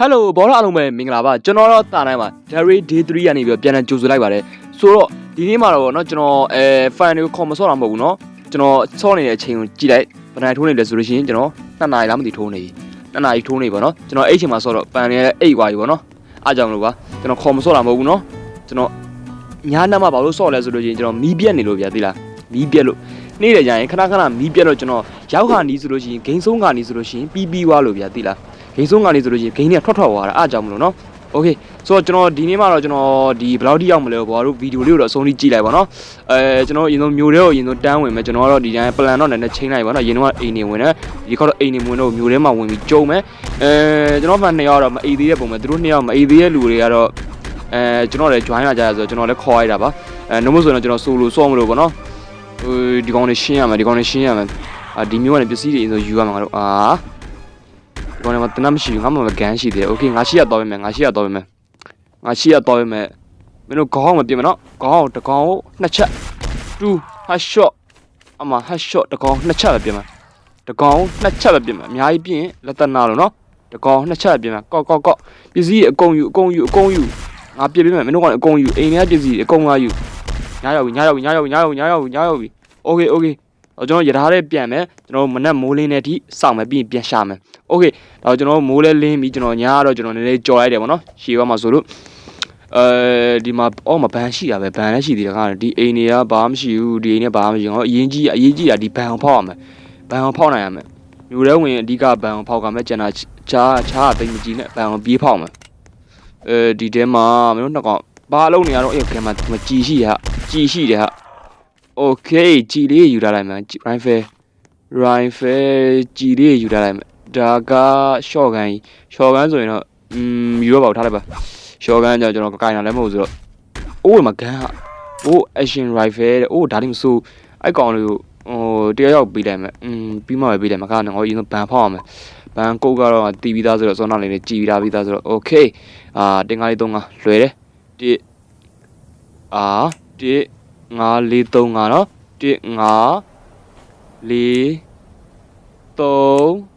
ဟယ်လိုဘောရအားလုံးပဲမင်္ဂလာပါကျွန်တော်တော့တာတိုင်းပါ Dairy Day 3ကနေပြီးတော့ပြန်လည်ကြိုဆိုလိုက်ပါတယ်ဆိုတော့ဒီနေ့မှာတော့เนาะကျွန်တော်အဲ fan တွေကိုခေါ်မဆော့တာမဟုတ်ဘူးเนาะကျွန်တော်ဆော့နေတဲ့အချိန်ကိုကြည့်လိုက်ဘယ်နိုင်ထိုးနေလဲဆိုလို့ရှိရင်ကျွန်တော်2နာရီလားမသိထိုးနေ2နာရီထိုးနေပါเนาะကျွန်တော်အဲ့ချိန်မှာဆော့တော့ fan တွေလည်းအိတ်သွားပြီပေါ့เนาะအားကြောင့်လို့ပါကျွန်တော်ခေါ်မဆော့တာမဟုတ်ဘူးเนาะကျွန်တော်ညာနာမှာဘာလို့ဆော့လဲဆိုလို့ရှိရင်ကျွန်တော်မီးပြက်နေလို့ဗျာသိလားမီးပြက်လို့နေ့တယ်ကြရင်ခဏခဏမီးပြက်တော့ကျွန်တော်ရောက်ခါနီးဆိုလို့ရှိရင်ဂိမ်းဆုံးခါနီးဆိုလို့ရှိရင်ပြီးပြီးသွားလို့ဗျာသိလား ဂိမ်းဆုံးကနေဆိုလို့ရှိရင်ဂိမ်းတွေကထွက်ထွက်သွားတာအားကြောင့်မလို့နော်โอเคဆိုတော့ကျွန်တော်ဒီနေ့မှတော့ကျွန်တော်ဒီဘယ်လောက်ထိရောက်မလဲဘောတို့ဗီဒီယိုလေးကိုတော့အဆုံးထိကြည့်လိုက်ပါနော်အဲကျွန်တော်အရင်ဆုံးမျိုးထဲကိုအရင်ဆုံးတန်းဝင်မယ်ကျွန်တော်ကတော့ဒီတိုင်း plan တော့နည်းနည်းချိန်လိုက်ပါနော်အရင်တော့အိမ်နေဝင်တယ်ဒီခေါက်တော့အိမ်နေဝင်တော့မျိုးထဲမှာဝင်ပြီးကျုံမယ်အဲကျွန်တော်မှနှစ်ယောက်တော့မအိသေးတဲ့ပုံပဲသူတို့နှစ်ယောက်မအိသေးတဲ့လူတွေကတော့အဲကျွန်တော်လည်း join လာကြရဆိုတော့ကျွန်တော်လည်းခေါ်လိုက်တာပါအဲနှုတ်မဆိုရင်တော့ကျွန်တော် solo ဆော့မလို့ပေါ့နော်ဟိုဒီကောင်တွေရှင်းရမယ်ဒီကောင်တွေရှင်းရမယ်အာဒီမျိုးကနေပစ္စည်းတွေအရင်ဆုံးယူရမှာငါတို့အာ ဒီ ကောင်ကတနမ်းမရှိဘူးငါမှမကန်ရှိသေးတယ်โอเคငါရှိရတော့ပဲမယ်ငါရှိရတော့ပဲမယ်ငါရှိရတော့ပဲမယ်မင်းတို့ခေါင်းမပြစ်မနော်ခေါင်းတကောင်ကိုနှစ်ချက်2 hot shot အမ hot shot တကောင်နှစ်ချက်ပဲပြစ်မှာတကောင်နှစ်ချက်ပဲပြစ်မှာအများကြီးပြင်းလက်တနာလို့နော်တကောင်နှစ်ချက်ပဲပြစ်မှာကော့ကော့ကော့ပစ္စည်းအကုန်ယူအကုန်ယူအကုန်ယူငါပြစ်ပေးမယ်မင်းတို့ကအကုန်ယူအိမ်ထဲပစ္စည်းအကုန်လာယူညားရောက်ပြီညားရောက်ပြီညားရောက်ပြီညားရောက်ပြီညားရောက်ပြီညားရောက်ပြီโอเคโอเคတော့ကျွန်တော်ရထားလေးပြန်မယ်ကျွန်တော်မနက်မိုးလင်းတဲ့အထိစောင့်မယ်ပြီးရင်ပြန်ရှာမယ်โอเค ဒါ တော့ကျွန်တော်မိုးလဲလင်းပြီးကျွန်တော်ညာကတော့ကျွန်တော်နည်းနည်းကြော်လိုက်တယ်ဗောနော်ရှည်သွားမှာဆိုလို့အဲဒီမှာအော်မဘန်ရှိတာပဲဘန်လည်းရှိသေးတယ်ခါဒီအိမ်တွေကဘာမှမရှိဘူးဒီအိမ်နဲ့ဘာမှမရှိဘူးဟောအရင်ကြီးအရင်ကြီးတာဒီဘန်အောင်ဖောက်ရမယ်ဘန်အောင်ဖောက်နိုင်ရမယ်မျိုးထဲဝင်အဓိကဘန်အောင်ဖောက်ကမယ်ကျန်တာချားချားတိတ်မကြီးနဲ့ဘန်အောင်ပြေးဖောက်မယ်အဲဒီထဲမှာမင်းတို့နှစ်ကောင်ဘာလုံးနေရတော့အေးကဲမှာမကြည်ရှိရကြည်ရှိတယ်ဟာโอเคကြည်လေးယူထားလိုက်မယ် rifle rifle ကြည်လေးယူထားလိုက်မယ် ဒါက short gun ကြီး short gun ဆိုရင်တော့อืมယူရပါဦးထားလိုက်ပါ short gun ကြောင့်ကျွန်တော်ကင်တာလည်းမဟုတ်ဘူးဆိုတော့အိုးမကန်ဟာအိုး action rifle တဲ့အိုးဒါတိမဆိုအဲ့ကောင်လေးကိုဟိုတရားရောက်ပေးလိုက်မယ်อืมပြီးမှပဲပေးလိုက်မှာခါငါအရင်ဆုံးဘန်ဖောက်ရမယ်ဘန်ကုတ်ကတော့တီးပြီးသားဆိုတော့စောနာလေးနဲ့ကြည်ပြီးသားပြီးသားဆိုတော့ okay အာတင်ကားလေးသုံးကလွယ်တယ်တစ်အာတစ်ငါလေးသုံးကနော်တစ်ငါလေးသုံး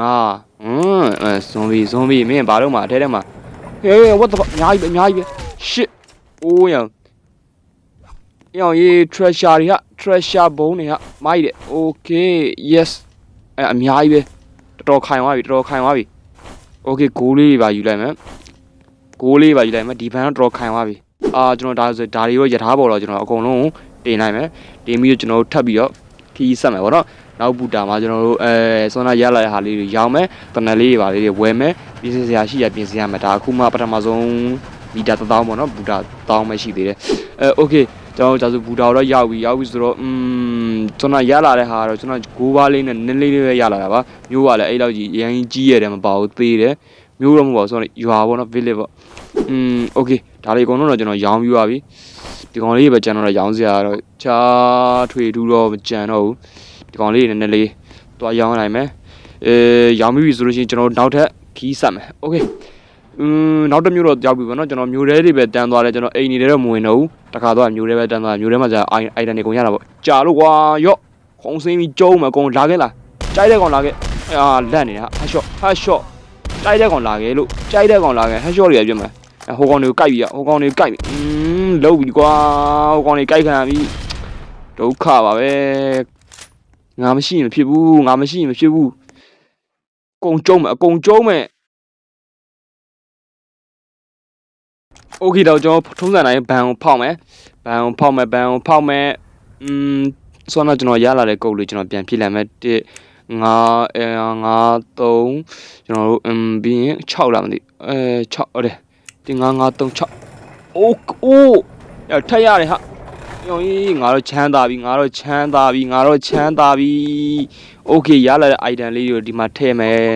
ငါဟွန်းအဲဇွန်ဘီဇွန်ဘီမင်းဘာလို့မှအထဲထဲမှာဟေး what the fuck အများကြီးပဲအများကြီးပဲ shit အိုးရောင်ရောင်ရေး treasure တွေဟာ treasure ဘုံတွေဟာမိုက်တယ် okay yes အဲအများကြီးပဲတော်တော်ခိုင်သွားပြီတော်တော်ခိုင်သွားပြီ okay ဂိုးလေးတွေပါယူလိုက်မယ်ဂိုးလေးပါယူလိုက်မယ်ဒီဘန်တော့တော်တော်ခိုင်သွားပြီအာကျွန်တော်ဒါဆိုဒါတွေရောယထာပေါ်တော့ကျွန်တော်အကုန်လုံးတင်လိုက်မယ်တင်ပြီးတော့ကျွန်တော်ထပ်ပြီးတော့ခီးဆက်မယ်ဗောနော် နောက်ဘူတာမှာကျွန်တော်တို့အဲဆွမ်းနာရလာတဲ့ဟာလေးတွေရောင်းမယ်တနက်လေးတွေပါလေးတွေဝယ်မယ်ပြင်ဆင်စရာရှိရပြင်ဆင်ရမယ်ဒါအခုမှပထမဆုံးမီတာ1000ပေါ့နော်ဘူတာ1000ပဲရှိသေးတယ်အဲโอเคကျွန်တော်တို့ဒါဆိုဘူတာတော့ရောက်ပြီရောက်ပြီဆိုတော့อืมကျွန်တော်ရလာတဲ့ဟာတော့ကျွန်တော်ဂိုးပါလေးနဲ့နည်းလေးလေးပဲရလာတာပါမျိုးကလည်းအဲ့လောက်ကြီးရန်ကြီးရတယ်မပါဘူးသေးတယ်မျိုးတော့မဟုတ်ပါဘူးဆိုတော့ရွာပေါ့နော် village ပေါ့อืมโอเคဒါလေးအကုန်လုံးတော့ကျွန်တော်ရောင်းပြီးပါပြီဒီကောင်လေးပဲကျွန်တော်တော့ရောင်းစရာတော့ချားထွေထူးတော့မကြံတော့ဘူး ဒီကောင်လေးနည်းနည်းလေးတွားရောင်းနိုင်မယ်အဲရောင်းပြီးပြီဆိုလို့ရှိရင်ကျွန်တော်နောက်ထပ်ခီးဆက်မယ်โอเคอืมနောက်တစ်မျိုးတော့ရောက်ပြီပေါ့နော်ကျွန်တော်မျိုးတဲတွေပဲတန်းသွားတယ်ကျွန်တော်အိမ်နေတယ်တော့မဝင်တော့ဘူးတခါတော့မျိုးတဲပဲတန်းသွားမျိုးတဲမှာじゃအိုင်အိုင်တန်တွေကုန်ရတာပေါ့ကြာလို့ကွာရော့ခုံစင်းပြီးကျုံးမယ်ကုန်လာခဲ့လားကြိုက်တဲ့ကောင်လာခဲ့အာလက်နေတာဟာရှော့ဟာရှော့ကြိုက်တဲ့ကောင်လာခဲ့လို့ကြိုက်တဲ့ကောင်လာခဲ့ဟာရှော့တွေကပြတ်မယ်ဟိုကောင်တွေကိုကြိုက်ပြီဟိုကောင်တွေကိုကြိုက်ပြီอืมလုံးပြီကွာဟိုကောင်တွေကြိုက်ခံရပြီဒုက္ခပါပဲ ငါမရှိရင်မဖြစ်ဘူးငါမရှိရင်မဖြစ်ဘူးအကုန်ကျုံးမယ်အကုန်ကျုံးမယ်โอเคတော့ကျွန်တော်ထုံးစံတိုင်းဘန်ကိုဖောက်မယ်ဘန်ကိုဖောက်မယ်ဘန်ကိုဖောက်မယ်อืมဆိုတော့ကျွန်တော်ရလာတဲ့ကုတ်လေးကျွန်တော်ပြန်ဖြည့်လိုက်မယ်1 5အဲ5 3ကျွန်တော်တို့อืมပြီးရင်6လာမသိအဲ6ဟုတ်တယ်1 5 5 3 6အိုးအိုးရထက်ရတယ်ဟာ ယောကြီးငါတော့ချမ်းသာပြီငါတော့ချမ်းသာပြီငါတော့ချမ်းသာပြီโอเคရလာတဲ့ item လေးတွေကိုဒီမှာထည့်မယ်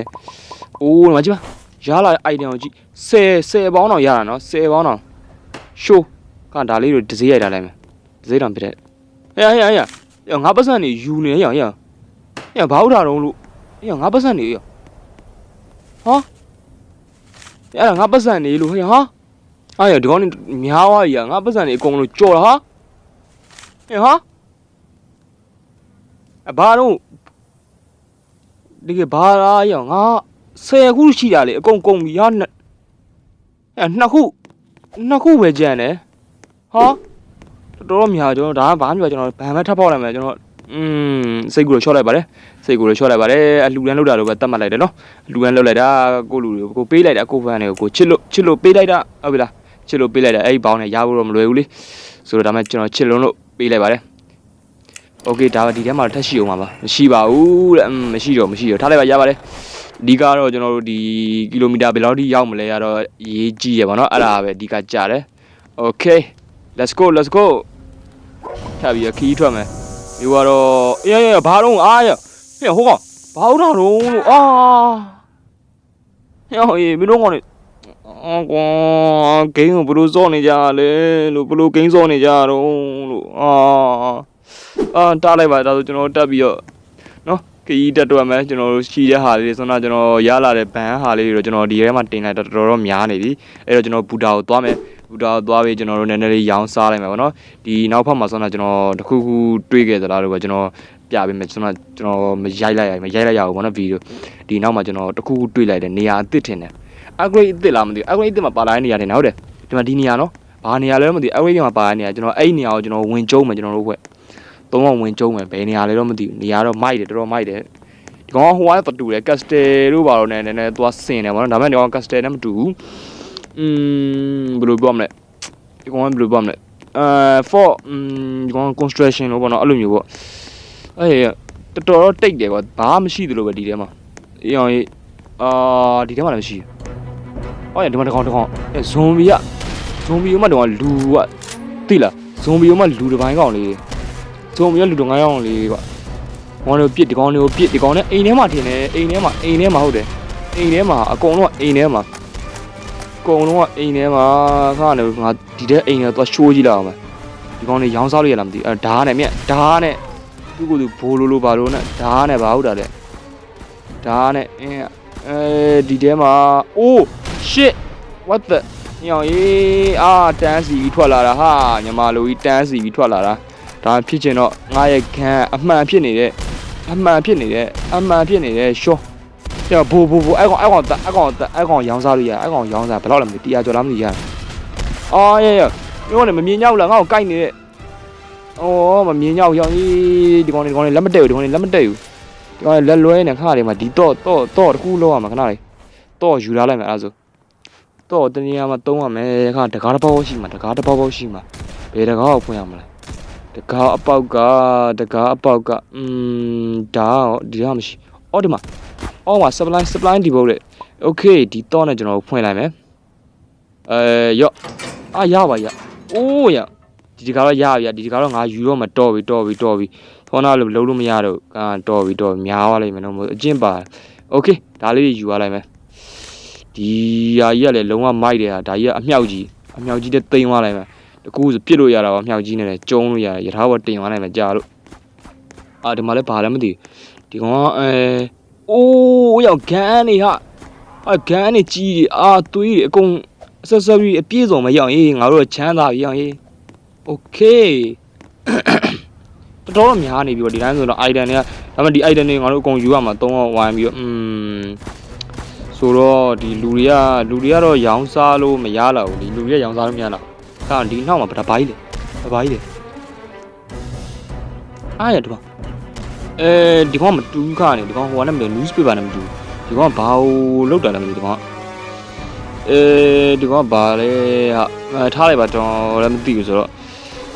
အိုးဒီမှာကြည့်ပါရလာတဲ့ item ကိုကြည့်10 10ပေါင်းတော့ရတာနော်10ပေါင်းတော့ရှိုးကဒါလေးတွေဒစေးရိုက်ထားလိုက်မယ်ဒစေးတော့ပြတဲ့ဟဲ့ဟဲ့ဟဲ့ဟဲ့ငါပတ်စံနေယူနေရရဟဲ့ဘာဟုတ်တာတော့လို့ဟဲ့ငါပတ်စံနေရဟာအဲ့ဒါငါပတ်စံနေလို့ဟဲ့ဟာအဲ့ဒီကောင်နေများသွားပြီငါပတ်စံနေအကုန်လုံးကြော်တာဟာ ဟင်ဟာအဘာတော့ဒီကဘာလာရောငါ10ခုရှိတာလေအကုန်ကုန်ပြီဟာနှစ်အဲနှစ်ခုနှစ်ခုပဲကြံတယ်ဟာတော်တော်များကျွန်တော်ဒါကဘာမှမပြောကျွန်တော်ဗန်ပဲထပ်ပေါက်လိုက်မယ်ကျွန်တော်อืมစိတ်ကူတော့ short လိုက်ပါတယ်စိတ်ကူတော့ short လိုက်ပါတယ်အလူရန်လောက်တာတော့ပဲတတ်မှတ်လိုက်တယ်နော်အလူရန်လောက်လိုက်တာကိုလူတွေကိုပေးလိုက်တာကိုဗန်တွေကိုကိုချစ်လို့ချစ်လို့ပေးလိုက်တာဟုတ်ပြီလားချစ်လို့ပေးလိုက်တာအဲ့ဒီဘောင်းနဲ့ရဖို့တော့မလွယ်ဘူးလေဆိုတော့ဒါမှကျွန်တော်ချစ်လုံးလို့ ပေးလိုက်ပါတယ်โอเคဒါဒီထဲမှာထပ်ရှိအောင်ပါပါမရှိပါဘူးတဲ့อืมမရှိတော့မရှိတော့ထားလိုက်ပါရပါတယ်အဓိကတော့ကျွန်တော်တို့ဒီကီလိုမီတာဘယ်လောက်ထိရောက်မလဲရတော့ရေးကြည့်ရပါတော့အဲ့ဒါပဲအဓိကကြားတယ် okay let's go let's go ထပ်ပြီးခီးထွက်မယ်ဒီကတော့အေးအေးဘာတော့အားရဟဲ့ဟိုကောင်ဘာလို့တော့လို့အာဟဲ့ဟေးမင်းတို့ကောင်နေအော်ကွာဂိမ်းကိုဘယ်လိုစောနေကြလဲလို့ဘယ်လိုဂိမ်းစောနေကြတော့လို့ အာအာတားလိုက်ပါဒါဆိုကျွန်တော်တက်ပြီးတော့နော်ခီးတက်တော့မယ်ကျွန်တော်တို့ရှိတဲ့ဟာလေးတွေဆိုတော့ကျွန်တော်ရလာတဲ့ဘန်ဟာလေးတွေတော့ကျွန်တော်ဒီထဲမှာတင်လိုက်တော့တော်တော်များနေပြီအဲ့တော့ကျွန်တော်ဘူတာကိုသွားမယ်ဘူတာကိုသွားပြီးကျွန်တော်တို့နည်းနည်းလေးရောင်းစားလိုက်မယ်ပေါ့နော်ဒီနောက်ဖက်မှာဆိုတော့ကျွန်တော်တခုခုတွေးခဲ့သလားလို့ပဲကျွန်တော်ပြပေးမယ်ကျွန်တော်ကျွန်တော်မရိုက်လိုက်ရမရိုက်လိုက်ရဘူးပေါ့နော်ဗီဒီယိုဒီနောက်မှာကျွန်တော်တခုခုတွေးလိုက်တယ်နေရာအစ်စ်ထင်တယ် upgrade အစ်စ်လားမသိဘူး upgrade အစ်စ်မှာပါလာတဲ့နေရာထင်တယ်ဟုတ်တယ်ဒီမှာဒီနေရာနော် ဘာနေရာလဲတော့မသိဘူး upgrade မှာပါလာတဲ့နေရာကျွန်တော်အဲ့ဒီနေရာကိုကျွန်တော်ဝင်ကျုံးမယ်ကျွန်တော်တို့ဘက်သုံးအောင်ဝင်ကျုံးမယ်ဘယ်နေရာလဲတော့မသိဘူးနေရာတော့မိုက်တယ်တော်တော်မိုက်တယ်ဒီကောင်ကဟိုကတူတယ်ကတ်စတယ်လို့ပါတော့နည်းနည်းနည်းသွားဆင်တယ်ဗောနော်ဒါပေမဲ့ဒီကောင်ကတ်စတယ်နဲ့မတူဘူးอืมဘယ်လိုပြောမလဲဒီကောင်ကဘယ်လိုပြောမလဲအဲ for อืมဒီကောင် construction လို့ပေါ့နော်အဲ့လိုမျိုးပေါ့အဲ့တော်တော်တိတ်တယ်ကွာဘာမှမရှိသလိုပဲဒီထဲမှာအေးအောင်ကြီးအာဒီထဲမှာလည်းမရှိဘူးဟောရဒီမှာတစ်ကောင်တစ်ကောင်အဲဇွန်ဘီက ဇွန်ဘီကမှတော့လူကသိလားဇွန်ဘီကမှလူတစ်ပိုင်းကောင်လေးဇွန်ဘီကလူတစ်ငါးကောင်လေးကွာဟောတော့ပြစ်ဒီကောင်လေးကိုပြစ်ဒီကောင်နဲ့အိမ်ထဲမှာထင်တယ်အိမ်ထဲမှာအိမ်ထဲမှာဟုတ်တယ်အိမ်ထဲမှာအကုန်လုံးကအိမ်ထဲမှာအကုန်လုံးကအိမ်ထဲမှာခါနေငါဒီတဲ့အိမ်ထဲသွားရှိုးကြည့်လိုက်အောင်မယ်ဒီကောင်လေးရောင်းစားလို့ရလားမသိဘူးအဲဓာတ်နဲ့မြက်ဓာတ်နဲ့သူ့ကိုယ်သူဘိုးလိုလိုပါလို့နဲ့ဓာတ်နဲ့ဘာဟုတ်တာလဲဓာတ်နဲ့အင်းအဲဒီထဲမှာအိုး shit what the ညောင်ရေးအာတန်းစီပြီးထွက်လာတာဟာညီမလိုကြီးတန်းစီပြီးထွက်လာတာဒါဖြစ်ချင်တော့ငါရဲ့ခံအမှန်ဖြစ်နေတဲ့အမှန်ဖြစ်နေတဲ့အမှန်ဖြစ်နေတဲ့ရှော့ကျဘူဘူဘူအဲ့ကောင်အဲ့ကောင်အဲ့ကောင်အဲ့ကောင်ရောင်းစားလို့ရအဲ့ကောင်ရောင်းစားဘယ်တော့လဲမသိတရားကျော်လားမသိရအော်ရေရေပြောနေမမြင်ရောက်လားငါ့ကိုကိုက်နေတဲ့အော်မမြင်ရောက်ရောင်းကြီးဒီကောင်ဒီကောင်လက်မတက်ဘူးဒီကောင်လက်မတက်ဘူးဒီကောင်လက်လွဲနေခါလေးမှာဒီတော့တော့တော့တခုလောက်ရမှာခဏလေးတော့ယူထားလိုက်မယ်အဲ့ဒါဆို တော့တနေရာမှာတုံးရမယ်ခါတကားတစ်ပေါက်ရှိမှာတကားတစ်ပေါက်ပေါက်ရှိမှာဘယ်တကားကိုဖွင့်ရမလဲတကားအပေါက်ကတကားအပေါက်ကอืมဒါရောဒီကမရှိအော်ဒီမှာအော်မှာ supply supply ဒီဘုတ်လေ okay ဒီတော့နဲ့ကျွန်တော်ဖွင့်လိုက်မယ်အဲရော့အာရပါရအိုးရဒီတကားတော့ရပါရဒီတကားတော့ငါယူတော့မတော်ပြီတော်ပြီတော်ပြီခေါနာလို့လုံးလို့မရတော့အာတော်ပြီတော်များသွားလိမ့်မယ်တော့အကျင့်ပါ okay ဒါလေးယူရလိုက်မယ် ဒီဟာကြီးကလည်းလုံးဝမိုက်တယ်ဟာဒါကြီးကအမြောက်ကြီးအမြောက်ကြီးနဲ့တိမ်သွားလိုက်မယ်တကူဆိုပြစ်လို့ရတာပါအမြောက်ကြီးနဲ့လည်းကျုံလို့ရတယ်ရထားဘောတင်သွားနိုင်မယ်ကြာလို့အာဒီမှာလည်းဘာလဲမသိဘူးဒီကောင်ကအဲအိုးရောက်ဂန်းနေဟာအဂန်းနေကြီးတွေအာသွေးတွေအကုန်ဆက်ဆက်ပြီးအပြည့်စုံမရောက်ရေးငါတို့ချမ်းသာပြီရောက်ရေးโอเคတော်တော်များနေပြီပေါ့ဒီတိုင်းဆိုတော့ item တွေကဒါပေမဲ့ဒီ item တွေငါတို့အကုန်ယူရမှာ၃အောင်ဝိုင်းပြီးတော့อืม ဆိုတော့ဒီလူတွေကလူတွေကတော့ရောင်းစားလို့မရတော့ဘူးဒီလူတွေကရောင်းစားလို့မရတော့ဒါဒီနောက်မှာဗတပိုင်းလေဗတပိုင်းလေအားရတော့အဲဒီကောင်မတူးခါနေဒီကောင်ဟိုကလည်းမတူ newspaper နဲ့မတူဒီကောင်ဘာလို့လောက်တာလဲမသိဒီကောင်အဲဒီကောင်ဘာလဲဟာထားလိုက်ပါကျွန်တော်လည်းမသိဘူးဆိုတော့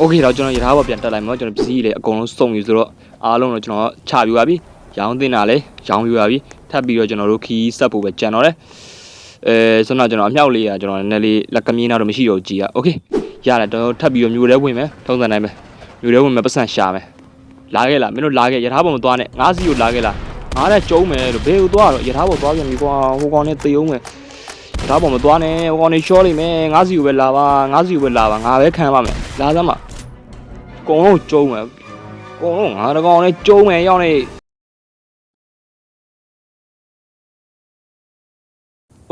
okay တော့ကျွန်တော်ရထားပေါ်ပြန်တက်လိုက်မှာကျွန်တော်ပစ္စည်းတွေအကုန်လုံးစုံပြီဆိုတော့အားလုံးတော့ကျွန်တော်ချပြပါပြီရောင်းတင်တာလဲရောင်းပြပါပြီ ထပ်ပြီးတော့ကျွန်တော်တို့ခီးဆက်ဖို့ပဲကြံတော့တယ်အဲဆိုတော့ကျွန်တော်အမြောက်လေးကကျွန်တော်နည်းနည်းလေးလက်ကမြင်းတော့မရှိတော့ကြည်อ่ะโอเคရတယ်တော့ထပ်ပြီးတော့မျိုးထဲဝင်မယ်ထုံးစံတိုင်းပဲမျိုးထဲဝင်မယ်ပတ်စံရှာမယ်လာခဲ့လားမင်းတို့လာခဲ့ရထားပေါ်မသွားနဲ့ငါးစီကိုလာခဲ့လားငါနဲ့ကျုံးမယ်လို့ဘယ်ကိုသွားတော့ရထားပေါ်သွားပြန်ပြီကွာဟိုကောင်နဲ့တေုံမယ်ရထားပေါ်မသွားနဲ့ဟိုကောင်နဲ့ရှော့လိမ့်မယ်ငါးစီကိုပဲလာပါငါးစီကိုပဲလာပါငါပဲခံပါမယ်လာစမ်းပါအကုန်လုံးကျုံးမယ်အကုန်လုံးငါတကောင်နဲ့ကျုံးမယ်ရောက်နေ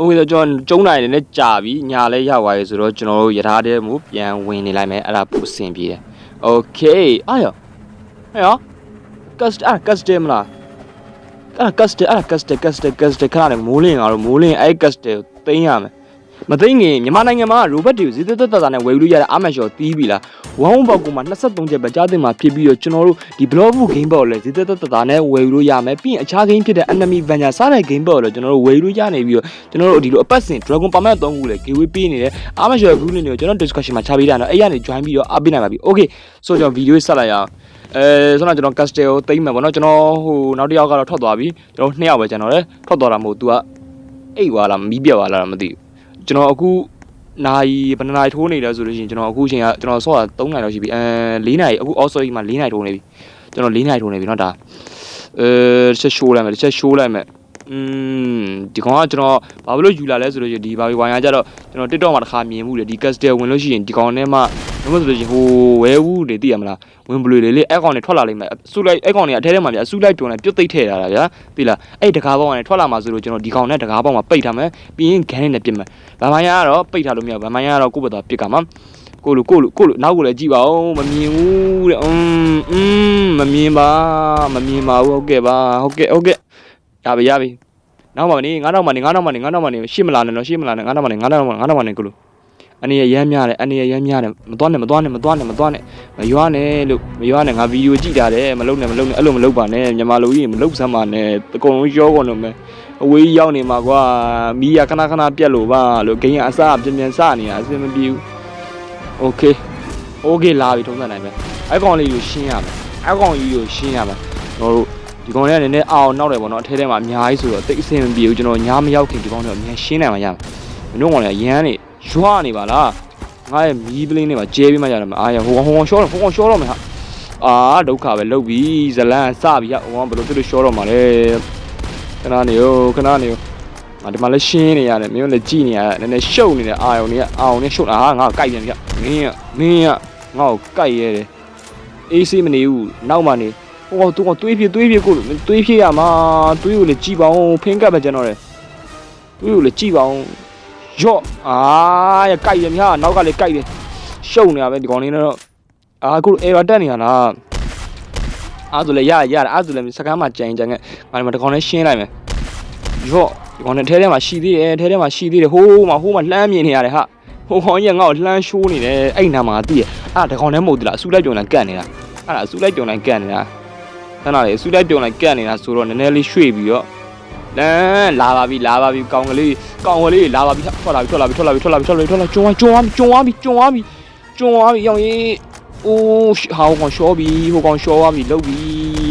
โอเคတော့ကျွန်တော်ကျုံးနိုင်တယ်လည်းကြာပြီညာလည်းရောက်သွားပြီဆိုတော့ကျွန်တော်တို့ယထာတဲ့မှုပြန်ဝင်နေလိုက်မယ်အဲ့ဒါပိုအဆင်ပြေတယ်โอเคအာရဟဲ့ရောကတ်အာကတ်စတမလား အဲ့ဒါ custom အဲ့ဒါ custom custom custom ခဏနဲ့မိုးလင်းကတော့မိုးလင်းအဲ့ custom ကိုသိမ်းရမယ် မသိငင်မြန်မာနိုင်ငံမှာ robot တွေကိုဈေးသက်သက်သာနဲ့ဝယ်လို့ရတဲ့အာမန်ရှော်တီးပြီလားဝမ်ဘောက်ကူမှာ23ချက်ပဲကြားတင်မှာဖြစ်ပြီးတော့ကျွန်တော်တို့ဒီ block book game board ကိုလည်းဈေးသက်သက်သာနဲ့ဝယ်လို့ရမယ်ပြီးရင်အခြား game ဖြစ်တဲ့ enemy venture စတဲ့ game board ကိုလည်းကျွန်တော်တို့ဝယ်လို့ရနေပြီးတော့ကျွန်တော်တို့ဒီလိုအပတ်စဉ် dragon permit 3ခုလည်း giveaway ပေးနေတယ်အာမန်ရှော် group လေးတွေကိုကျွန်တော် discussion မှာချပေးတာတော့အဲ့ရနေ join ပြီးတော့အားပေးနိုင်ပါပြီ okay ဆိုတော့ကျွန်တော် video ဆက်လိုက်ရအောင်အဲဆိုတော့ကျွန်တော် castle ကိုတိမ့်မယ်ဗောနော်ကျွန်တော်ဟိုနောက်တစ်ယောက်ကတော့ထွက်သွားပြီကျွန်တော်နှစ်ယောက်ပဲကျွန်တော်လည်းထွက်သွားတာမဟုတ် तू ကအိတ်သွားလားမီးပြတ်သွားလားမသိဘူး ကျွန်တော်အခုနိုင်ဘယ်နှစ်နိုင်ထိုးနေလဲဆိုလို့ရှိရင်ကျွန်တော်အခုချိန်ကကျွန်တော်ဆော့တာ3နိုင်လောက်ရှိပြီအဲ4နိုင်အခု also မှာ4နိုင်ထိုးနေပြီကျွန်တော်4နိုင်ထိုးနေပြီเนาะဒါအဲတစ်ချက်ရှိုးလိုက်မယ်တစ်ချက်ရှိုးလိုက်မယ် อืมဒီကောင်ကကျွန်တော်ဘာလို့ယူလာလဲဆိုလို့ရှိရင်ဒီဘာဝီဝိုင်ကကြတော့ကျွန်တော် TikTok မှာတစ်ခါမြင်မှုတယ်ဒီ castle ဝင်လို့ရှိရင်ဒီကောင်နဲ့မှဘယ်လိုဆိုလို့ရှိရင်ဟိုဝဲဝူးတွေသိရမလားဝင်ဘလွေလေးလေးအဲ့ကောင်တွေထွက်လာလိမ့်မယ်အစုလိုက်အဲ့ကောင်တွေအထဲထဲမှာဗျအစုလိုက်ပြုံလိုက်ပြုတ်သိမ့်ထည့်ထားတာဗျာသိလားအဲ့တကားပေါက်ကနေထွက်လာမှာဆိုလို့ကျွန်တော်ဒီကောင်နဲ့တကားပေါက်မှာပိတ်ထားမယ်ပြီးရင်ဂန်းနဲ့ပြစ်မယ်ဗမိုင်းကတော့ပိတ်ထားလို့မရဘူးဗမိုင်းကတော့ကိုယ့်ဘက်သားပြစ်ကမှာကိုလိုကိုလိုကိုလိုနောက်ကိုလည်းကြည့်ပါဦးမမြင်ဘူးတဲ့အင်းအင်းမမြင်ပါမမြင်ပါဘူးဟုတ်ကဲ့ပါဟုတ်ကဲ့ဟုတ်ကဲ့ ရပြီရပြီနောက်မှနေငါးနောက်မှနေငါးနောက်မှနေငါးနောက်မှနေရှေ့မလာနဲ့နော်ရှေ့မလာနဲ့ငါးနောက်မှနေငါးနောက်မှငါးနောက်မှနေကိုလိုအနေရရမ်းများတယ်အနေရရမ်းများတယ်မသွားနဲ့မသွားနဲ့မသွားနဲ့မသွားနဲ့မရွာနဲ့လို့မရွာနဲ့ငါဗီဒီယိုကြည့်တာတယ်မလုံနဲ့မလုံနဲ့အဲ့လိုမလုံပါနဲ့မြန်မာလူကြီးမလုံစမ်းပါနဲ့အကုန်လုံးရောကုန်လို့မယ်အဝေးကြီးရောက်နေမှာကွာမီးရခဏခဏပြက်လို့ပါလို့ဂိမ်းကအစားပြင်းပြင်းစနေတာအဆင်မပြေဘူးโอเคโอเคလာပြီထုံးစံနိုင်ပဲအဲ့ကောင်လေးကိုရှင်းရမယ်အဲ့ကောင်ကြီးကိုရှင်းရမယ်ကျွန်တော်တို့ ဒီကောင်လေးကနည်းနည်းအောင်နောက်တယ်ပေါ့နော်အထဲထဲမှာအများကြီးဆိုတော့တိတ်အဆင်မပြေဘူးကျွန်တော်ညားမရောက်ခင်ဒီကောင်လေးကိုအများရှင်းနိုင်မှာရမယ်မင်းတို့ကောင်လေးကရမ်းနေရွာနေပါလားငါရဲ့မီးပလင်းလေးမှာကျဲပြီးမှရတယ်မအားရဟိုကောင်ဟိုကောင်ရှောတော့ဟိုကောင်ရှောတော့မယ်ဟာအာဒုက္ခပဲလုတ်ပြီဇလန်စပြီဟာဟိုကောင်ဘယ်လိုဖြစ်လို့ရှောတော့မှာလဲခဏနေရောခဏနေရောငါဒီမှာလည်းရှင်းနေရတယ်မင်းတို့လည်းကြည်နေရတယ်နည်းနည်းရှုပ်နေတဲ့အာယုံတွေကအာယုံနဲ့ရှုပ်တာဟာငါ့ကိုကြိုက်ပြန်ပြမင်းကမင်းကငါ့ကိုကြိုက်ရဲတယ်အေးဆေးမနေဘူးနောက်မှနေ ဟိုကောင်သူကတွေးပြတွေးပြကိုတွေးပြရမှာတွေးကိုလည်းကြည်ပါအောင်ဖင်းကပ်ပဲကျွန်တော်လေတွေးကိုလည်းကြည်ပါအောင်ရော့အာရကြိုက်ရမြားနောက်ကလည်းကြိုက်တယ်ရှုပ်နေတာပဲဒီကောင်လေးတော့အာအခုအေရာတက်နေရလားအားဆိုလည်းရရအားဆိုလည်းစကမ်းမှာကြိုင်ကြိုင်ငါဒီမှာဒီကောင်လေးရှင်းလိုက်မယ်ရော့ဒီကောင်နဲ့ထဲထဲမှာရှိသေးတယ်ထဲထဲမှာရှိသေးတယ်ဟိုးမှာဟိုးမှာလှမ်းမြင်နေရတယ်ဟာဟိုကောင်ကြီးကငါ့ကိုလှမ်းရှိုးနေတယ်အဲ့နာမှာသိရအဲ့ဒါဒီကောင်နဲ့မဟုတ်သလားအဆူလိုက်ပြုံလိုက်ကတ်နေတာအဲ့ဒါအဆူလိုက်ပြုံလိုက်ကတ်နေတာ ခဏလေးအဆူလိုက်ပြုံလိုက်ကတ်နေတာဆိုတော့နည်းနည်းလေးရွှေ့ပြီးတော့လမ်းလာပါပြီလာပါပြီကောင်ကလေးကောင်ကလေးလာပါပြီထွက်လာပြီထွက်လာပြီထွက်လာပြီထွက်လာပြီထွက်လာပြီထွက်လာကျွန်းကျွန်းကျွန်းပြီကျွန်းပြီကျွန်းပြီရောင်ကြီးအိုးဟာဟိုကောင်ရှော့ပြီဟိုကောင်ရှော့သွားပြီလုတ်ပြီ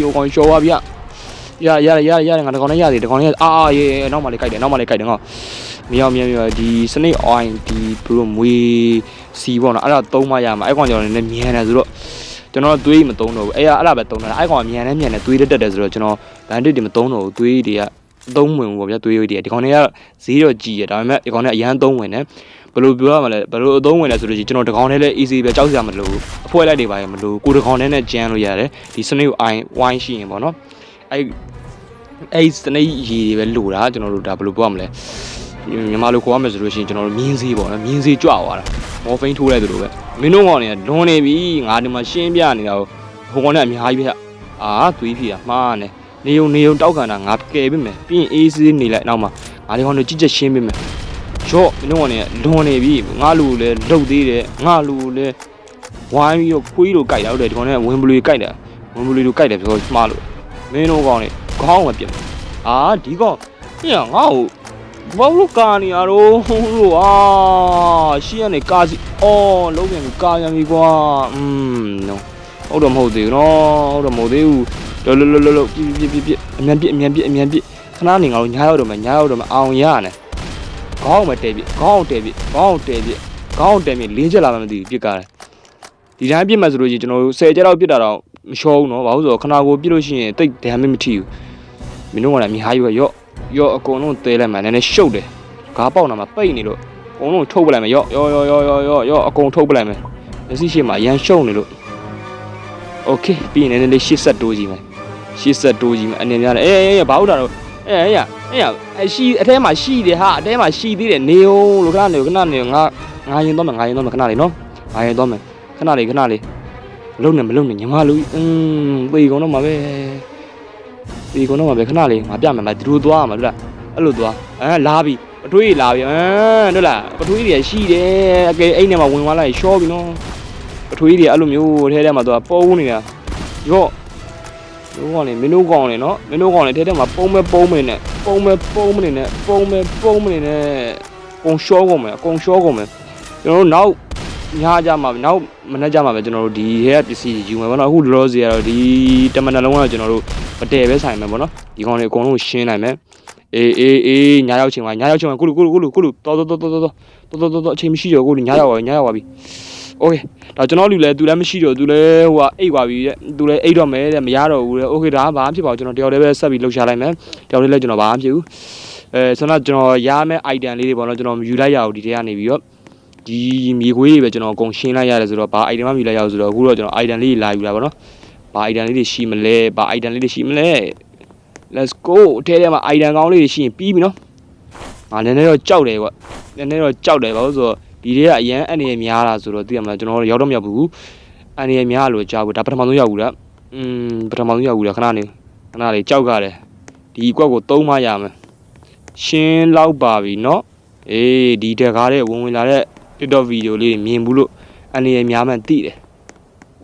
ဟိုကောင်ရှော့သွားပြီရရရရရငါတကောင်နဲ့ရတယ်တကောင်နဲ့အာရေနောက်မှလေးကြိုက်တယ်နောက်မှလေးကြိုက်တယ်ငါမြောင်မြောင်မြောင်ဒီစနိတ်အိုင်းဒီဘလိုမွေစီပေါ့နော်အဲ့ဒါသုံးမရမှာအဲ့ကောင်ကျွန်တော်လည်းမြန်တယ်ဆိုတော့ ကျွန်တော်သွေးမသုံးတော့ဘူးအဲ့အဲ့ဒါပဲသုံးတာအဲ့ကောင်ကမြန်နေမြန်နေသွေးတက်တက်တယ်ဆိုတော့ကျွန်တော်ဘန်ဒစ်တွေမသုံးတော့ဘူးသွေးတွေကသုံးဝင်ဘူးပေါ့ဗျာသွေးတွေကဒီကောင်တွေကဈေးတော့ကြီးရဒါပေမဲ့ဒီကောင်တွေအရန်သုံးဝင်တယ်ဘယ်လိုပြောရမလဲဘယ်လိုအသုံးဝင်လဲဆိုလို့ရှိရင်ကျွန်တော်တကောင်နဲ့လည်း easy ပဲကြောက်စရာမလိုဘူးအဖွဲလိုက်တွေပါရမလိုကိုတကောင်နဲ့နဲ့ကြမ်းလို့ရတယ်ဒီစနိတ်အိုင်းဝိုင်းရှိရင်ပေါ့နော်အဲ့အဲ့စနိတ်ရည်တွေပဲလိုတာကျွန်တော်တို့ဒါဘယ်လိုပြောရမလဲမြန်မာလိုခေါ်ရမယ်ဆိုလို့ရှိရင်ကျွန်တော်တို့မြင်းစည်းပေါ့နော်မြင်းစည်းကြွသွားတာမော်ဖိန်းထိုးလိုက်သလိုပဲ မင်းတို့ကောင်တွေကလွန်နေပြီငါဒီမှာရှင်းပြနေတာဟိုကောင်နဲ့အများကြီးပဲအာသွေးဖြီတာမှားနေနေုံနေုံတောက်ခံတာငါကယ်ပေးမယ်ပြီးရင်အေးစေးနေလိုက်နောက်မှာငါဒီကောင်တို့ကြည့်ချက်ရှင်းပေးမယ်ရော့မင်းတို့ကောင်တွေကလွန်နေပြီငါလူကိုလည်းလှုပ်သေးတယ်ငါလူကိုလည်းဝိုင်းပြီးတော့ခွေးလိုကြိုက်တာဟုတ်တယ်ဒီကောင်တွေကဝင်ဘလူကြိုက်တယ်ဝင်ဘလူလိုကြိုက်တယ်ပြောမှားလို့မင်းတို့ကောင်တွေခေါင်းမပြတ်အာဒီကောင်ညငါ့ကို ဘာလို့ကာနေရတော့ဟိုလိုအာရှီရနေကာစီအော်လုံးပြန်ကာရပြီကွာอืมနော်ဟုတ်တော့မဟုတ်သေးဘူးနော်ဟုတ်တော့မဟုတ်သေးဘူးလောလောလောလောလောပြပြပြပြအမြန်ပြအမြန်ပြအမြန်ပြခဏနေငါတို့ညားရောက်တော့မယ်ညားရောက်တော့မယ်အောင်ရရတယ်ခေါင်းမတဲပြခေါင်းတဲပြခေါင်းတဲပြခေါင်းတဲပြလေးချက်လာမှမသိဘူးပြစ်ကားတယ်ဒီတိုင်းပြစ်မှဆိုလို့ရှိရင်ကျွန်တော်တို့10ချက်တော့ပြစ်တာတော့မလျှော်ဘူးနော်ဘာလို့ဆိုတော့ခဏကိုပြစ်လို့ရှိရင်တိတ်ဒဏ်မမထိဘူးမင်းတို့ကလည်းအများကြီးပဲရော့ ရော့အကုန်လုံးတဲလိုက်မှနည်းနည်းရှုပ်တယ်ဂါးပေါက်နာမှာပိတ်နေလို့အကုန်လုံးထုတ်ပလိုက်မယ်ရော့ရော့ရော့ရော့ရော့ရော့ရော့အကုန်ထုတ်ပလိုက်မယ်လက်ရှိရှိမှာရန်ရှုပ်နေလို့โอเคပြီးရင်နည်းနည်းလေးရှစ်ဆက်တိုးကြည့်မယ်ရှစ်ဆက်တိုးကြည့်မယ်အနေများတယ်အေးအေးဘာဟုတ်တာတော့အေးအေးအေးအရှိအထဲမှာရှိတယ်ဟာအထဲမှာရှိသေးတယ်နေအောင်လို့ခဏနေခဏနေငါငါရင်တော့မယ်ငါရင်တော့မယ်ခဏလေးနော်ငါရင်တော့မယ်ခဏလေးခဏလေးမလုံနဲ့မလုံနဲ့ညီမလူကြီးอืมသေကုန်တော့မှာပဲ ဒီကုန်းတော့မှာပဲခဏလေးငါပြမယ်မဒီလိုသွားမှာတို့လားအဲ့လိုသွားအဲလာပြီပထွေးလာပြီအဲတို့လားပထွေးတွေရှိတယ်အကယ်အိမ်ထဲမှာဝင်သွားလိုက်ရှော့ပြီနော်ပထွေးတွေအဲ့လိုမျိုးထဲထဲမှာသွားပုံနေတာရော့တို့ကောင်လေမင်းတို့ကောင်လေနော်မင်းတို့ကောင်လေထဲထဲမှာပုံမဲ့ပုံမနေနဲ့ပုံမဲ့ပုံမနေနဲ့ပုံမဲ့ပုံမနေနဲ့အကုန်ရှော့ကုန်မယ်အကုန်ရှော့ကုန်မယ်ကျွန်တော်တို့နောက်ညကြမှာနောက်မနေ့ကြမှာပဲကျွန်တော်တို့ဒီရဲပစ္စည်းယူမယ်ဗောနော်အခုလောလောဆယ်ကတော့ဒီတမန်နှလုံးကတော့ကျွန်တော်တို့ မတည့်ပဲဆိုင်မယ်ဗောနော်ဒီကောင်တွေအကုန်လုံးရှင်းနိုင်မယ်အေးအေးအေးညာရောက်ချိန်မှာညာရောက်ချိန်မှာကုလူကုလူကုလူကုလူတော်တော်တော်တော်တော်တော်တော်တော်တော်အချိန်မရှိတော့ကုလူညာရောက်ပါပြီညာရောက်ပါပြီโอเคဒါကျွန်တော်လူလဲသူလည်းမရှိတော့သူလည်းဟိုကအိတ်ပါပြီတဲ့သူလည်းအိတ်တော့မယ်တဲ့မရတော့ဘူးတဲ့โอเคဒါကဘာမှဖြစ်ပါဘူးကျွန်တော်တယောက်တည်းပဲဆက်ပြီးလှုပ်ရှားလိုက်မယ်တယောက်တည်းလည်းကျွန်တော်ဘာမှမဖြစ်ဘူးအဲဆိုတော့ကျွန်တော်ရမယ့် item လေးတွေပေါ့နော်ကျွန်တော်ယူလိုက်ရအောင်ဒီထဲကနေပြီးတော့ဒီမြေခွေးတွေပဲကျွန်တော်အကုန်ရှင်းလိုက်ရတယ်ဆိုတော့ဘာ item မှမယူလိုက်ရအောင်ဆိုတော့အခုတော့ကျွန်တော် item လေးတွေလာယူတာပေါ့နော် ဘာ item လေးတွေရှိမလဲဘာ item လေးတွေရှိမလဲ let's go အထဲထဲမှာ item ကောင်းလေးတွေရှိရင်ပြီးပြီနော်ငါနည်းနည်းတော့ကြောက်တယ်ကွနည်းနည်းတော့ကြောက်တယ်ဘာလို့ဆိုတော့ဒီထဲကအရန်အနေရများတာဆိုတော့သိရမလားကျွန်တော်တို့ရောက်တော့မရောက်ဘူးအနေရများလို့ကြောက်ဘူးဒါပထမဆုံးရောက်ဘူးလားอืมပထမဆုံးရောက်ဘူးလားခဏနေခဏလေးကြောက်ကြတယ်ဒီအကွက်ကိုသုံးမရမယ်ရှင်းလောက်ပါပြီเนาะအေးဒီတက်ကားတဲ့ဝင်ဝင်လာတဲ့ TikTok ဗီဒီယိုလေးတွေမြင်ဘူးလို့အနေရများမှန်းသိတယ်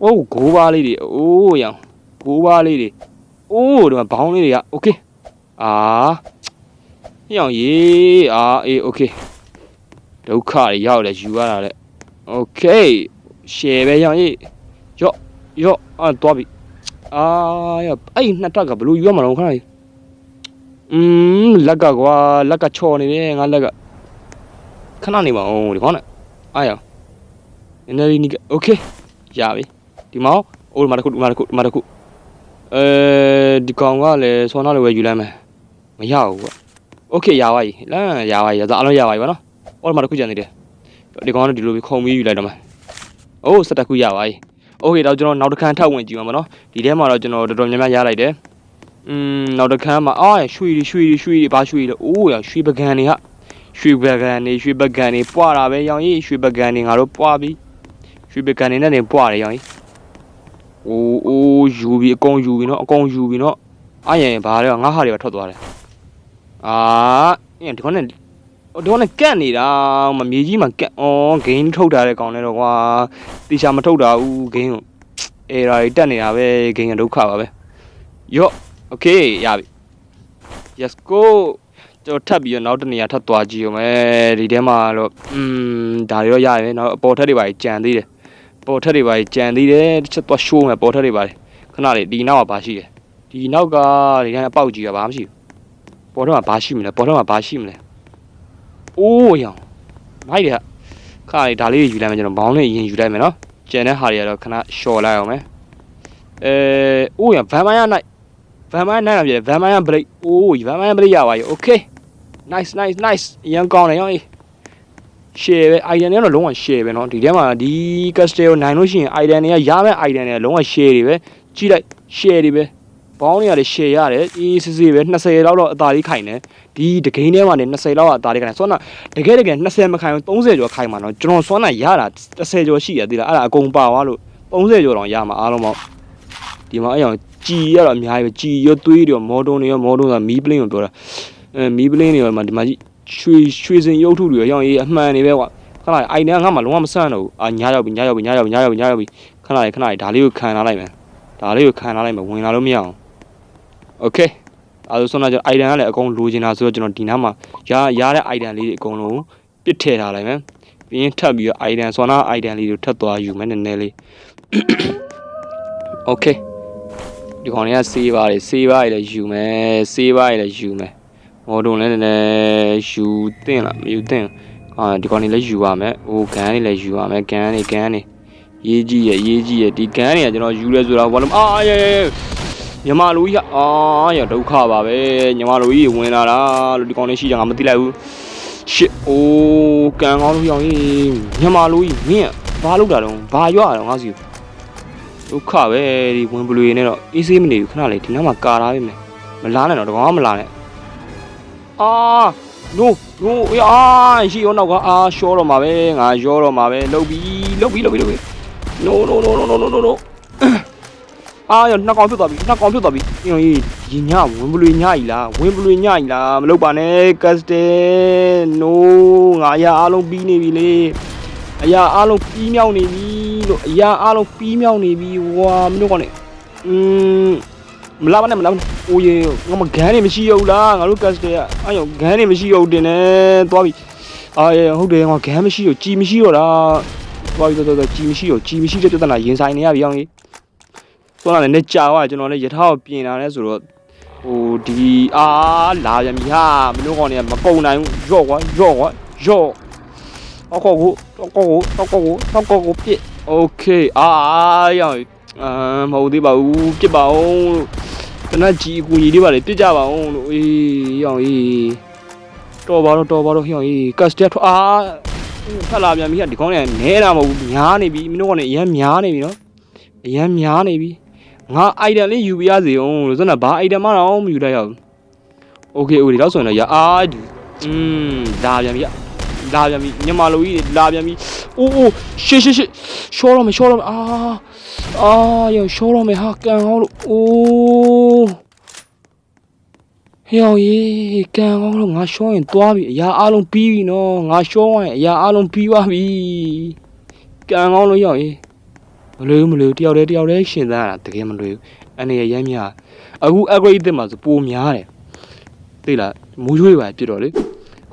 အိုးဂိုးပါလေးတွေအိုးရောင်ဂိုးပါလေးတွေအိုးဒီမှာဘောင်းလေးတွေကโอเคအာဟျောင်ရေးအာအေးโอเคဒုက္ခတွေရောက်တယ်ယူရတာလေโอเคရှယ်ပဲဟျောင်ရေးရော့ရော့အာသွားပြီအာရအဲ့ဒီနှစ်တက်ကဘလို့ယူရမှာတော့ခဏလေးอืมလက်ကကွာလက်ကချော်နေတယ်ငါလက်ကခဏနေပါဦးဒီကောင်းနဲ့အားရနည်းနည်းလေးနိကโอเคရပြီ ဒီမောင်အိုးဒီမှာတစ်ခုဒီမှာတစ်ခုဒီမှာတစ်ခုအဲဒီကောင်ကလည်းဆောင်းနာလေးဝယ်ယူလိုက်မယ်မရဘူးကွာโอเคရပါပြီလမ်းရပါပြီဒါအလုံးရပါပြီဗောနော်အော်ဒီမှာတစ်ခုကျန်နေတယ်ဒီကောင်ကဒီလိုပြီးခုံပြီးယူလိုက်တော့မယ်အိုးစက်တစ်ခုရပါပြီโอเคတော့ကျွန်တော်နောက်တစ်ခန်းထပ်ဝင်ကြည့်မှာဗောနော်ဒီထဲမှာတော့ကျွန်တော်တော်တော်များများရလိုက်တယ်อืมနောက်တစ်ခန်းမှာအာရွှေတွေရွှေတွေရွှေတွေဘာရွှေတွေလဲအိုးရရွှေပကံတွေဟာရွှေပကံတွေရွှေပကံတွေပွာတာပဲရောင်ကြီးရွှေပကံတွေငါတို့ပွာပြီရွှေပကံတွေနဲ့နေပွာတယ်ရောင်ကြီး အိုးအိုးယူပြီအကုန်ယူပြီနော်အကုန်ယူပြီနော်အာရင်ဘာလဲငါဟာတွေပဲထွက်သွားတယ်အာအဲ့ဒီကောင်နဲ့ဒီကောင်နဲ့ကန့်နေတာမမြေကြီးမှာကန့်အော်ဂိမ်းထုတ်ထားတဲ့ကောင်နဲ့တော့ကွာတေချာမထုတ်တာဘူးဂိမ်းကိုအေရာတွေတက်နေတာပဲဂိမ်းကဒုက္ခပါပဲယော့โอเคရပြီ yes go ကျွန်တော်ထပ်ပြီးတော့နောက်တစ်နေရာထပ်သွားကြည့်အောင်မယ်ဒီထဲမှာတော့อืมဒါတွေတော့ရရင်နောက်အပေါ်ထက်တွေပါကြံသေးတယ် ပေါ်ထက်တွေပါကြံသေးတယ်တစ်ချက်သွားရှိုးမယ်ပေါ်ထက်တွေပါခဏလေးဒီနောက်ကဘာရှိတယ်ဒီနောက်ကဒီတိုင်းအပေါက်ကြီးကဘာမှမရှိဘူးပေါ်ထက်မှာဘာရှိမလဲပေါ်ထက်မှာဘာရှိမလဲအိုးရောင်မိုက်တယ်ခါလေးဒါလေးယူလိုက်မယ်ကျွန်တော်ဘောင်းလေးအရင်ယူလိုက်မယ်နော်ကျန်တဲ့ဟာတွေကတော့ခဏရှော်လိုက်အောင်မယ်အဲအိုးရောင်ဗမ်မိုင်းရနိုင်ဗမ်မိုင်းနိုင်တာပြည့်ဗမ်မိုင်းရဘရိတ်အိုးဗမ်မိုင်းဘရိတ်ရပါပြီโอเค nice nice nice အရင်ကောင်းတယ်ရောအေး share ပဲ item တွေကတော့လုံးဝ share ပဲเนาะဒီထဲမှာဒီ castle နိုင်လို့ရှိရင် item တွေကရမယ့် item တွေကလုံးဝ share တွေပဲကြည့်လိုက် share တွေပဲဘောင်းတွေကလည်း share ရတယ်အေးစစ်စစ်ပဲ20လောက်တော့အသာလေးခိုင်တယ်ဒီတကိန်းထဲမှာနေ20လောက်အသာလေးခိုင်တယ်ဆွမ်းနာတကယ်တကယ်20မခိုင်ဘူး30ကျော်ခိုင်မှာเนาะကျွန်တော်ဆွမ်းနာရတာ30ကျော်ရှိရသေးလားအဲ့ဒါအကုန်ပါသွားလို့30ကျော်တော့ရမှာအားလုံးပေါင်းဒီမှာအဲ့အောင်ကြည်ရတော့အများကြီးပဲကြည်ရောသွေးရောမော်ဒွန်တွေရောမော်ဒွန်ကမီးပလင်းကိုပြောတာ အဲမီးပလင်းတွေရောဒီမှာဒီမှာကြီး ရွှေရွှေစင်ရုပ်ထုတွေရောရောင်းရေးအမှန်နေပဲကွာခဏလေးအိုင်တန်ကငါမှလုံးဝမဆန့်တော့ဘူးအာညားရောက်ပြီညားရောက်ပြီညားရောက်ပြီညားရောက်ပြီညားရောက်ပြီခဏလေးခဏလေးဒါလေးကိုခံထားလိုက်မယ်ဒါလေးကိုခံထားလိုက်မယ်ဝင်လာလို့မရအောင်โอเคအဲဒါဆိုတော့ကျွန်တော်အိုင်တန်ကလည်းအကုန်လိုချင်တာဆိုတော့ကျွန်တော်ဒီနားမှာရရတဲ့အိုင်တန်လေးတွေအကုန်လုံးပစ်ထည့်ထားလိုက်မယ်ပြီးရင်ထပ်ပြီးတော့အိုင်တန်ဆွမ်းနာအိုင်တန်လေးတွေထပ်သွားယူမယ်နည်းနည်းလေးโอเคဒီကောင်လေးကစေးပါတယ်စေးပါတယ်လည်းယူမယ်စေးပါတယ်လည်းယူမယ် မော်ဒွန်လည်းနည်းနည်းယူတင်လားမယူတင်အာဒီကောင်လေးလည်းယူရမယ်ဟိုဂန်လေးလည်းယူရမယ်ဂန်လေးဂန်လေးရေးကြီးရရေးကြီးရဒီဂန်တွေကကျွန်တော်ယူလဲဆိုတော့ဘာလို့အာရဲညမလူကြီးအာရဒုက္ခပါပဲညမလူကြီးဝင်လာတာလို့ဒီကောင်လေးရှိကြငါမသိလိုက်ဘူးရှစ်အိုးကန်ကောင်းလို့ရောင်ကြီးညမလူကြီးမင်းဘာလုပ်တာတော့ဘာရွရတော့ငါစီဒုက္ခပဲဒီဝင်ဘလူတွေနဲ့တော့အေးဆေးမနေဘူးခဏလေးဒီနောက်မှာကာထားပြီမယ်မလားနဲ့တော့ဒီကောင်ကမလားနဲ့ အာနိုးနိုးအေးအာရှိရောနောက်ကအာရှောတော့မှာပဲငါရောတော့မှာပဲလှုပ်ပြီးလှုပ်ပြီးလှုပ်ပြီးလှုပ်ပြီးနိုးနိုးနိုးနိုးနိုးနိုးနိုးအာရနှစ်ကောင်ဖြစ်သွားပြီနှစ်ကောင်ဖြစ်သွားပြီအင်းရင်ညဝင်ပလွေညကြီးလားဝင်ပလွေညကြီးလားမလုပ်ပါနဲ့ကတ်စတန်နိုးငါအရာအားလုံးပြီးနေပြီလေအရာအားလုံးပြီးမြောက်နေပြီလို့အရာအားလုံးပြီးမြောက်နေပြီဝါမင်းတို့ကောင်နေอืม မလာပါနဲ့မလာပါနဲ့အိုးရေငါမဂန်းနေမရှိရဘူးလားငါတို့ကတ်စတဲကအာရောဂန်းနေမရှိရဘူးတင်နေသွားပြီအာရဟုတ်တယ်ငါဂန်းမရှိရကြည်မရှိရတာသွားပြီသွားသွားကြည်မရှိရကြည်မရှိတဲ့ပြဿနာရင်ဆိုင်နေရပြီအောင်ကြီး ဆိုတော့လည်းကြာသွားကျွန်တော်လည်းရထားကိုပြင်လာလဲဆိုတော့ဟိုဒီအာလာပြန်ပြီဟာမင်းတို့ကောင်တွေကမပုံနိုင်ဘူးရော့ကွာရော့ကွာရော့အောက်ကောကိုအောက်ကောကိုအောက်ကောကိုအောက်ကောကိုပြစ်โอเคအာရောင်အာမဟုတ်သေးပါဘူးပြစ်ပါအောင်လို့ တနက်ကြီးအကူကြီးလေးပါလေပြစ်ကြပါအောင်လို့အေးရောင်အေးတော်ပါတော့တော်ပါတော့ရောင်အေးကတ်စတက်အာဖတ်လာပြန်ပြီဟာဒီကောင်တွေကနဲတာမဟုတ်ဘူးများနေပြီမင်းတို့ကောင်တွေအရင်များနေပြီနော်အရင်များနေပြီ ငါအိုက်တန်လေးယူပြရစီအောင်လို့ဆိုတော့ဘာအိုက်တန်မှတော့မယူတတ်ရဘူးโอเคဦးဒီတော့ဆိုရင်တော့ရအာဒီอืมလာပြန်ပြီ လာပြန်ပြီညမလိုကြီးလာပြန်ပြီအိုးအိုးရှေ့ရှေ့ရှေ့ရှောတော့မယ်ရှောတော့မယ်အာအာယောရှောတော့မယ်ဟာကန်အောင်လို့အိုးဟေးရေကန်အောင်လို့ငါရှောရင်သွားပြီအရာအလုံးပြီးပြီနော်ငါရှောရင်အရာအလုံးပြီးသွားပြီကန်အောင်လို့ရောက်ရေမလွယ်ဘူးမလွယ်ဘူးတယောက်တည်းတယောက်တည်းရှင်သန်ရတာတကယ်မလွယ်ဘူးအနေရရမ်းများအခု upgrade အစ်စ်မှာဆိုပိုများတယ်သိလားမိုးရွေးပါပြစ်တော့လေ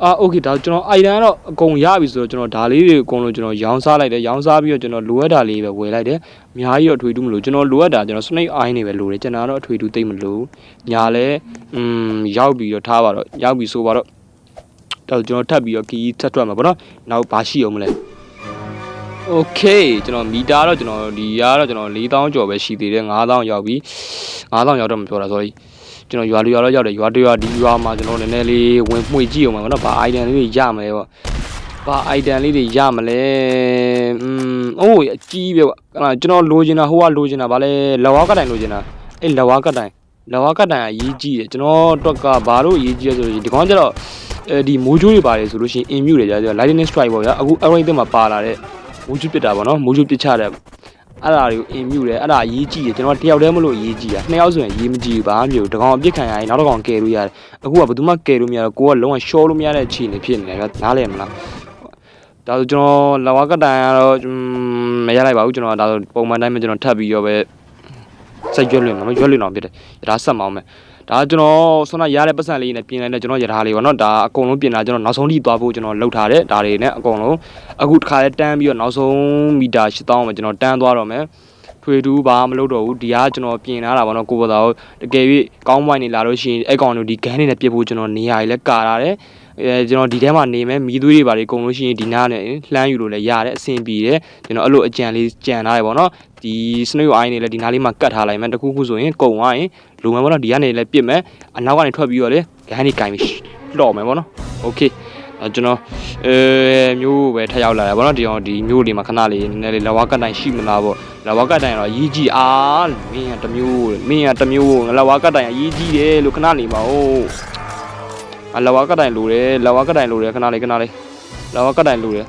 အာโอเคဒါကျွန်တော် item ကတော့အကုန်ရပြီဆိုတော့ကျွန်တော်ဒါလေးတွေအကုန်လုံးကျွန်တော်ရောင်းစားလိုက်တယ်ရောင်းစားပြီးတော့ကျွန်တော်လိုအပ်တာလေးပဲဝယ်လိုက်တယ်အများကြီးတော့အထွေတူးမလို့ကျွန်တော်လိုအပ်တာကျွန်တော် snake eye နေပဲလိုတယ်ကျွန်တော်ကတော့အထွေတူးသိမ့်မလို့ညာလဲอืมရောက်ပြီးတော့ထားပါတော့ရောက်ပြီဆိုပါတော့တော့ကျွန်တော်ထပ်ပြီးတော့ခီးထပ်ထွက်မှာပေါ့နော်နောက်ဘာရှိအောင်မလဲ โอเคကျွန်တော်မီတာတော့ကျွန်တော်ဒီကတော့ကျွန်တော်4000ကျော်ပဲရှိသေးတယ်9000ရောက်ပြီ9000ရောက်တော့မပြောတာ sorry ကျွန်တော်ရွာလူရွာတော့ရောက်တယ်ရွာတရွာဒီရွာမှာကျွန်တော်နည်းနည်းလေးဝင်မှွေကြည့်အောင်ပါတော့ဗာ item လေးတွေရမလဲပေါ့ဗာ item လေးတွေရမလဲอืมအိုးအကြီးပဲကွာအဲ့ဒါကျွန်တော်လိုချင်တာဟိုကလိုချင်တာဗာလဲလဝါကတိုင်လိုချင်တာအဲ့လဝါကတိုင်လဝါကတိုင်အရေးကြီးတယ်ကျွန်တော်အတွက်ကဘာလို့အရေးကြီးလဲဆိုလို့ရှိရင်ဒီကောင်ကျတော့အဲဒီမိုးချိုးတွေပါတယ်ဆိုလို့ရှိရင် in mute တွေကြာကြာ lightning strike ပေါ့ဗျာအခု array အသစ်မှာပါလာတဲ့မိုးကျွတ်ပစ်တာပေါ့နော်မိုးကျွတ်ပစ်ချတဲ့ အဲ့ဒါတွေကိုအင်မြူတယ်အဲ့ဒါအရေးကြီးတယ်ကျွန်တော်တယောက်တည်းမလို့အရေးကြီးတာနှစ်ယောက်ဆိုရင်အရေးမကြီးဘူးဘာမှမဖြစ်ဘူးတကောင်အပြစ်ခံရရင်နောက်တစ်ကောင်ကယ်လို့ရတယ်အခုကဘယ်သူမှကယ်လို့မရတော့ကိုကလုံးဝရှော့လို့မရတဲ့အခြေအနေဖြစ်နေတယ်ဗျနားလည်မလားဒါဆိုကျွန်တော်လဝကတိုင်ကတော့မရလိုက်ပါဘူးကျွန်တော်ဒါဆိုပုံမှန်တိုင်းပဲကျွန်တော်ထပ်ပြီးတော့ပဲစိတ်ရွက်လွင်မှာရွက်လွင်အောင်ဖြစ်တယ်ဒါဆက်မအောင်မယ် ဒါကျွန်တော်ဆွမ်းရတဲ့ပတ်စံလေးနဲ့ပြင်လိုက်တဲ့ကျွန်တော်ရထားလေးပေါ့နော်ဒါအကုန်လုံးပြင်လာကျွန်တော်နောက်ဆုံးထိသွားဖို့ကျွန်တော်လှုပ်ထားတယ်ဒါတွေနဲ့အကုန်လုံးအခုတစ်ခါလဲတန်းပြီးတော့နောက်ဆုံးမီတာ8000ပဲကျွန်တော်တန်းသွားတော့မယ်ထွေတူးဘာမလုပ်တော့ဘူးဒီကကျွန်တော်ပြင်လာတာပေါ့နော်ကိုယ်ပေါ်တော့တကယ်၍ကောင်းဝိုင်းနေလာလို့ရှိရင်အဲ့ကောင်တို့ဒီဂန်းနေနဲ့ပြစ်ဖို့ကျွန်တော်နေရာကြီးလဲကာလာတယ်အဲကျွန်တော်ဒီထဲမှာနေမယ်မီးသွေးတွေပါလေကုန်လို့ရှိရင်ဒီနားနဲ့လှမ်းယူလို့လည်းရတယ်အဆင်ပြေတယ်ကျွန်တော်အဲ့လိုအကြံလေးကြံထားရပေါ့နော်ဒီ snake eye နေလဲဒီနားလေးမှာကတ်ထားလိုက်မယ်တခုခုဆိုရင်ကုန်သွားရင်လုံမယ်ပေါ့နော်ဒီကနေလဲပြစ်မယ်အနောက်ကနေထွက်ပြီးတော့လေဂန်းနေကင်ပြီးလော့မယ်ပေါ့နော်โอเคအဲကျွန်တော် အဲမျိုးပဲထပ်ရောက်လာတယ်ဗောနော်ဒီအောင်ဒီမျိုးလေးမှာခဏလေးနည်းနည်းလေးလဝကတိုင်ရှိမလားဗောလဝကတိုင်တော့အရေးကြီးအားမင်းကတစ်မျိုးမင်းကတစ်မျိုးလဝကတိုင်အရေးကြီးတယ်လို့ခဏနေပါဦးအလဝကတိုင်လိုတယ်လဝကတိုင်လိုတယ်ခဏလေးခဏလေးလဝကတိုင်လိုတယ်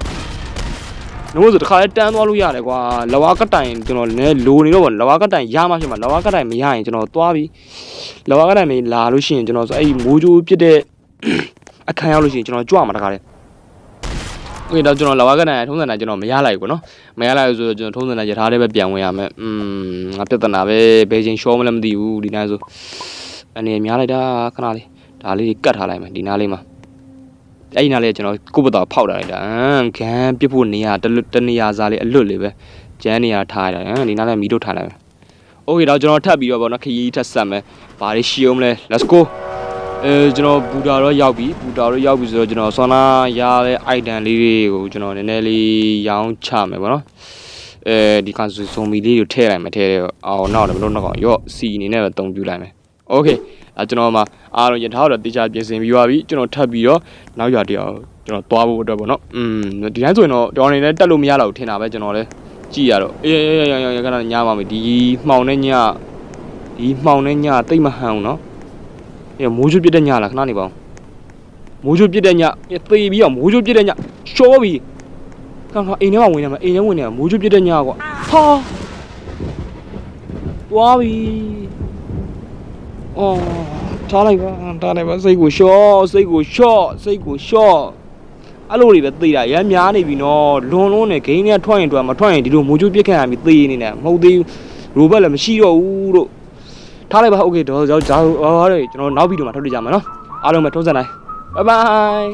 နှမို့ဆိုတခါလဲတန်းသွားလို့ရတယ်ကွာလဝကတိုင်ကျွန်တော်လည်းလိုနေတော့ဗောလဝကတိုင်ရမှဖြစ်မှာလဝကတိုင်မရရင်ကျွန်တော်သွားပြီလဝကတိုင်မလာလို့ရှိရင်ကျွန်တော်ဆိုအဲ့ဒီမိုးကြိုးပြစ်တဲ့ အခန်းရောက်လို့ရှိရင်ကျွန်တော်ကြွမှာတခါလေ โอเคတော့ကျွန်တော်လဝကနိုင်ထုံးစံနိုင်ကျွန်တော်မရလိုက်ဘူးเนาะမရလိုက်ဘူးဆိုတော့ကျွန်တော်ထုံးစံနိုင်ရထားလေးပဲပြန်ဝင်ရမယ်อืมငါပြဿနာပဲဘယ်ချိန်ရှောမလဲမသိဘူးဒီတိုင်းဆိုအနေနဲ့များလိုက်တာခဏလေးဒါလေးကတ်ထားလိုက်မယ်ဒီနားလေးမှာ အဲ့ဒီနားလေးကကျွန်တော်ကိုယ့်ဘက်တော့ဖောက်ထားလိုက်တာအမ်ဂန်ပြစ်ဖို့နေရတလွတ်တနေရစားလေးအလွတ်လေးပဲကျန်းနေရထားရတယ်ဟမ်ဒီနားလေးမီတို့ထားလိုက်မယ်โอเคတော့ကျွန်တော်ထပ်ပြီးတော့ဗောနော်ခရီးထပ်ဆက်မယ်ဘာတွေရှိအောင်မလဲ let's go အဲကျွန်တော်ဘူတာတော့ရောက်ပြီဘူတာတော့ရောက်ပြီဆိုတော့ကျွန်တော်ဆွမ်းနာရတဲ့ item လေးတွေကိုကျွန်တော်နည်းနည်းလေးရောင်းချမယ်ဗောနော်အဲဒီကန်ဇွန်မီလေးကိုထည့်လိုက်မယ်ထည့်တယ်အောင်နောက်တော့မလို့နောက်ကောင်ရော့စီအနေနဲ့ပဲတုံပြလိုက်မယ်โอเค အဲကျွန်တော်မှာအားလုံးရထားတော့တေချာပြင်ဆင်ပြီးသွားပြီကျွန်တော်ထပ်ပြီးတော့နောက်ရတရားကျွန်တော်သွားဖို့အတွက်ဗောနော်อืมဒီတိုင်းဆိုရင်တော့တော်နေလည်းတက်လို့မရတော့ဘူးထင်တာပဲကျွန်တော်လည်းကြည့်ရတော့အေးအေးအေးအေးခဏညပါမယ်ဒီမှောင်နဲ့ညဒီမှောင်နဲ့ညတိတ်မဟန်ဘူးနော်။အေးမိုးချိုးပြစ်တဲ့ညလားခဏနေပါဦး။မိုးချိုးပြစ်တဲ့ညသေပြီးအောင်မိုးချိုးပြစ်တဲ့ညရှောပြီ။ကောင်ကအိမ်ထဲမှာဝင်နေမှာအိမ်ထဲဝင်နေတာမိုးချိုးပြစ်တဲ့ညကွာ။ဟာသွားပြီ အော်ထားလိုက်ပါထားလိုက်ပါစိတ်ကိုရှော့စိတ်ကိုရှော့စိတ်ကိုရှော့အဲ့လိုတွေပဲသိတာရမ်းများနေပြီနော်လွန်လွန်းနေဂိမ်းတွေကထွက်ရင်ထွက်မထွက်ရင်ဒီလိုမိုးချိုးပြစ်ခံရပြီသေနေတယ်မဟုတ်သေးဘူးရိုဘတ်လည်းမရှိတော့ဘူးလို့ထားလိုက်ပါโอเคတော့ကျွန်တော်ကျွန်တော်နောက်ဗီဒီယိုမှာထုတ်ပြကြမှာနော်အားလုံးပဲထုံးစံတိုင်းဘိုင်ဘိုင်